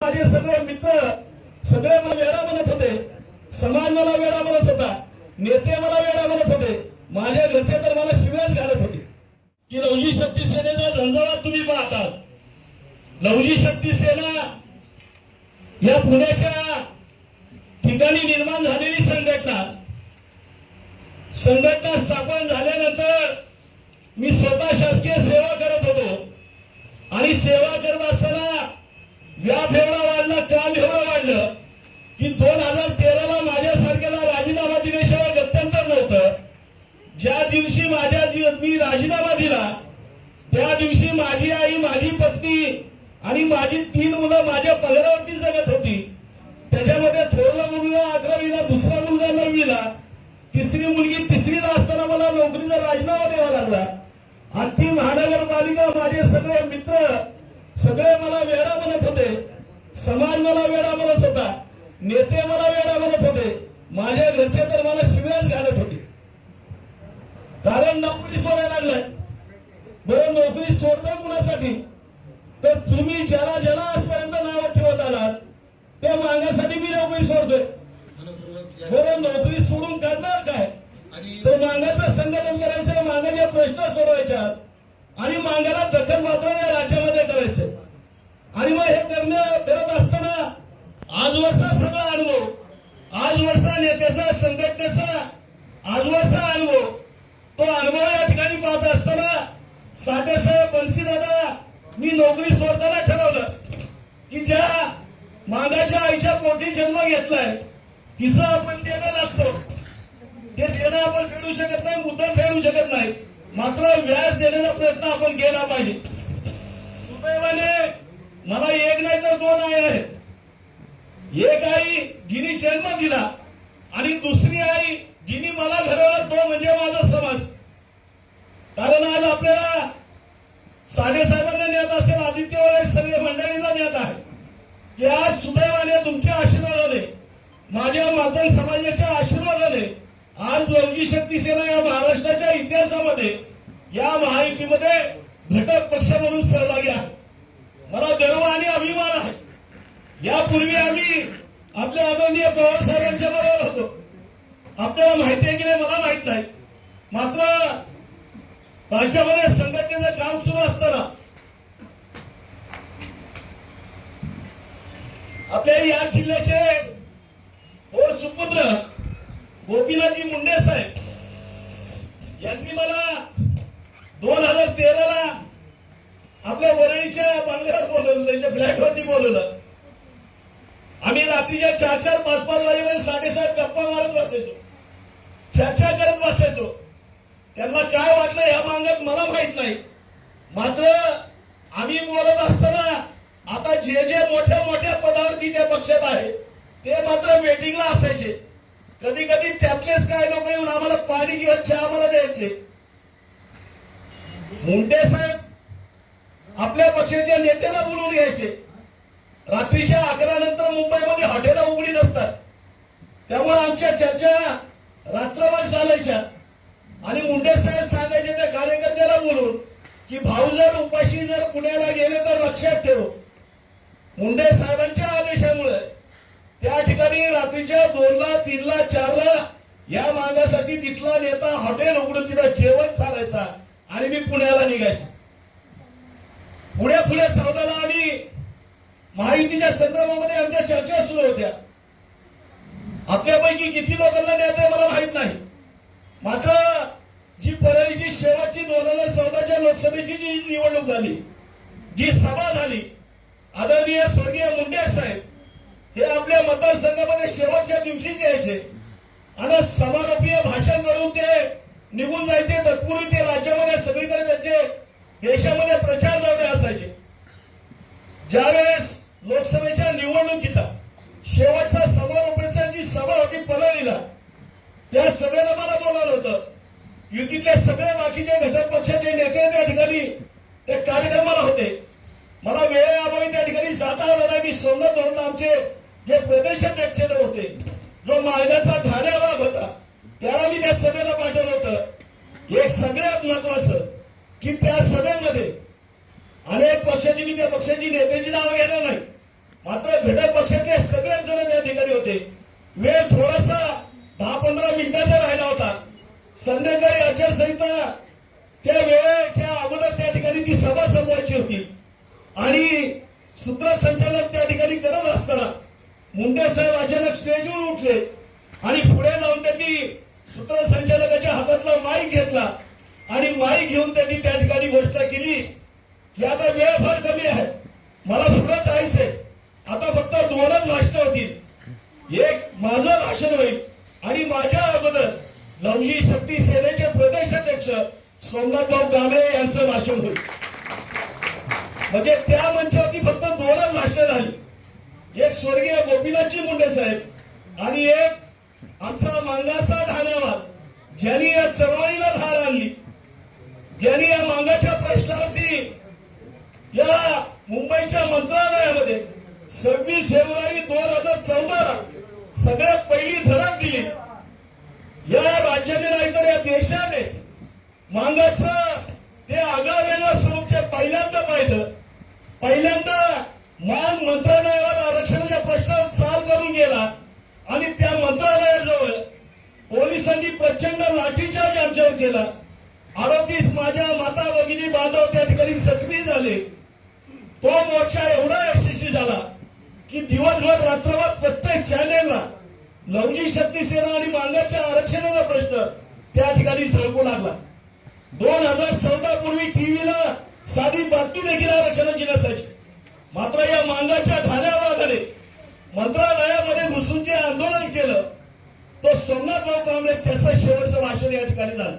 माझे सगळे मित्र सगळे मला वेळा म्हणत होते. समाज मला वेळा म्हणत होता. नेते मला वेळा म्हणत होते. माझ्या घरचे तर मला शिव्याच घालत होते. की लवजी शक्ती सेनेचा झंझावात तुम्ही पाहतात लवजी शक्ती सेना या पुण्याच्या ठिकाणी निर्माण झालेली संघटना. संघटना स्थापन झाल्यानंतर मी स्वतः शासकीय सेवा करत होतो आणि सेवा करत असताना व्याप एवढा वाढला काल एवढं वाढलं की दोन हजार तेराला माझ्यासारख्याला राजीनामा दिल्याशिवाय गत्यंतर नव्हतं. ज्या दिवशी माझ्या जी मी राजीनामा दिला त्या दिवशी माझी आई माझी पत्नी आणि माझी तीन मुलं माझ्या पगारावरती जगत होती. त्याच्यामध्ये थोरला मुलगा अकरावीला दुसरा मुलगा नववीला तिसरी मुलगी तिसरीला असताना मला नोकरीचा राजीनामा द्यावा लागला. अख्खी महानगरपालिका माझे सगळे मित्र सगळे मला वेडा म्हणत होते. समाज मला वेडा म्हणत होता. नेते मला वेडा म्हणत होते. माझ्या घरचे तर मला शिव्याच घालत होते. कारण नोकरी सोडायला लागलाय. बरं नोकरी सोडतोय कुणासाठी? तर तुम्ही ज्याला ज्याला आजपर्यंत नाव ठेवत आलात त्या मागासाठी मी नोकरी सोडतोय. बरं नोकरी सोडून करणार काय? तर मागाचं संघटन करायचं मागाचे प्रश्न सोडवायच्या आणि मांगाला दखल मात्र या राज्यामध्ये करायचं आणि मग हे करणं करत असताना आजवरचा सगळा अनुभव आजवरचा नेत्याचा संघटनेचा आजवरचा अनुभव तो अनुभव या ठिकाणी पाहत असताना साठेसाहेब बन्सीदादा मी नोकरी सोडताना ठरवलं की ज्या मागाच्या आईच्या पोटी जन्म घेतलाय तिचं आपण देणं लागतो. ते देणं आपण फेडू शकत नाही मुद्दा फेडू शकत नाही. मात्र व्याज देण्याचा प्रयत्न आपण केला पाहिजे. सुदैवाने मला एक नाही तर दोन आई आहेत. एक आई जिनी जन्म दिला आणि दुसरी आई जिनी मला घडवला तो म्हणजे माझा समाज. कारण आज आपल्याला साडेसाहेबांना नेत असेल आदित्य वगैरे सगळे मंडळींना नेत आहे. की आज सुदैवाने तुमच्या आशीर्वादाने माझ्या मातंग समाजाच्या आशीर्वादाने आज लवजी शक्ती सेना या महाराष्ट्राच्या इतिहासामध्ये या महायुतीमध्ये घटक पक्ष म्हणून सहभागी आहे. मला गर्व आणि अभिमान आहे. यापूर्वी आम्ही आपल्या आदरणीय पवार साहेबांच्या बरोबर होतो. आपल्याला माहिती आहे की नाही मला माहीत नाही. मात्र राज्यामध्ये संघटनेचं काम सुरू असताना आपल्या या जिल्ह्याचे थोर सुपुत्र गोपीनाथजी मुंडे साहेब यांनी मला दोन हजार तेराला आपल्या वरळीच्या बंगल्यावर बोलवलं त्यांच्या फ्लॅटवरती बोलवलं. आम्ही रात्रीच्या चार चार पाच पाच वाजेपर्यंत साडेसात गप्पा मारत बसायचो. चर्चा करत बसायचो. त्यांना काय वाटलं ह्या मागत मला माहीत नाही. मात्र आम्ही बोलत असताना आता जे जे मोठ्या मोठ्या पदावरती त्या पक्षात आहे ते मात्र वेटिंगला असायचे. कधी कधी त्यातलेच काय लोक येऊन आम्हाला पाणी किंवा चहा आम्हाला द्यायचे. मुंडे साहेब आपल्या पक्षाच्या नेत्याला बोलून घ्यायचे. रात्रीच्या अकरा नंतर मुंबईमध्ये हॉटेला उघडी नसतात. त्यामुळे आमच्या चर्चा रात्रभर चालायच्या. आणि मुंडे साहेब सांगायचे त्या कार्यकर्त्याला बोलून की भाऊ जर उपाशी जर पुण्याला गेले तर लक्षात ठेव. मुंडे साहेबांच्या आदेशामुळे त्या ठिकाणी रात्रीच्या दोनला तीनला चारला या मागासाठी तिथला नेता हॉटेल उघडून तिथं जेवण चालायचा आणि मी पुण्याला निघायचो. पुढे पुढे सावधाला आम्ही महायुतीच्या संदर्भामध्ये आमच्या चर्चा सुरू होत्या. आपल्यापैकी किती लोकांना नेते मला माहीत नाही. मात्र जी परळीची शेवटची दोन हजार चौदाच्या लोकसभेची जी निवडणूक झाली जी सभा झाली आदरणीय स्वर्गीय मुंडे साहेब हे आपल्या मतदारसंघामध्ये शेवटच्या दिवशीच यायचे. आणि समारोपीय भाषण करून ते निघून जायचे. तत्पूर्वी ते राज्यामध्ये सगळीकडे त्यांचे देशामध्ये प्रचार दौरे असायचे. ज्यावेळेस लोकसभेच्या निवडणुकीचा शेवटचा समारोपाचा जी सभा होती पलळीला त्या सभेला मला बोलावलं होतं. युतीतले सगळे बाकीचे घटक पक्षाचे नेते त्या ठिकाणी त्या कार्यक्रमाला होते. मला वेळेअभावी त्या ठिकाणी जाता आलं नाही. मी सोमनाथ धरून आमचे जे प्रदेशाध्यक्ष होते. जो माळगाचा ठाण्या भाग होता त्याला मी त्या सभेला पाठवलं होतं. हे सगळ्यात महत्वाचं की त्या सभेमध्ये अनेक पक्षाची मी त्या पक्षाची नेत्याची नावं घेणार नाही. मात्र घटक पक्षाचे सगळेच जण त्या ठिकाणी होते. वेळ थोडासा दहा पंधरा मिनिटाचा राहिला होता. संध्याकाळी आचारसंहिता त्या वेळेच्या अगोदर त्या ठिकाणी ती सभा संपवायची होती. आणि सूत्रसंचालन त्या ठिकाणी करत असताना मुंडे साहेब अचानक स्टेजवर उठले आणि पुढे जाऊन त्यांनी सूत्रसंचालकाच्या हातातला माईक घेतला आणि माईक घेऊन त्यांनी त्या ठिकाणी घोषणा केली की आता वेळ फार कमी आहे. मला पुढे जायचंय. आता फक्त दोनच भाषणं होतील. एक माझं भाषण होईल आणि माझ्या अगोदर लवली शक्ती सेनेचे प्रदेशाध्यक्ष सोमनाथभाऊ कांबळे यांचं भाषण होईल. म्हणजे त्या मंचावरती फक्त दोनच भाषणं झाली. एक स्वर्गीय गोपीनाथजी मुंडे साहेब आणि एक आमचा मांगासा ठाण्यावाद ज्यांनी या चळवळीला धार आणली ज्यांनी या मांगाच्या प्रश्नावरती या मुंबईच्या मंत्रालयामध्ये सव्वीस फेब्रुवारी दोन हजार चौदाला सगळ्यात पहिली धडक दिली. या राज्याने नाही तर या देशाने मांगाच ते आगळं वेगळं स्वरूपचे पहिल्यांदा पाहिलं पहिल्यांदा मान मंत्रालयावर आणि त्या मंत्रालयाजवळ पोलिसांनी प्रचंड लाठीचार्ज आमच्यावर केला. अडतीस माझ्या माता भगिनी बांधव त्या ठिकाणी जखमी झाले. तो मोर्चा एवढा यशस्वी झाला की दिवसभर रात्रभर प्रत्येक चॅनेलला लवजी शक्ती सेना आणि मांगाच्या आरक्षणाचा प्रश्न त्या ठिकाणी झळकू लागला. दोन हजार चौदा पूर्वी टीव्हीला साधी बातमी देखील आरक्षणाची नसायची मात्र या मांगाच्या ठाण्यावादाने मंत्रालयामध्ये घुसून जे आंदोलन केलं तो सोमनाथ भाऊ कांबळे त्याचं शेवटचं भाषण या ठिकाणी झालं.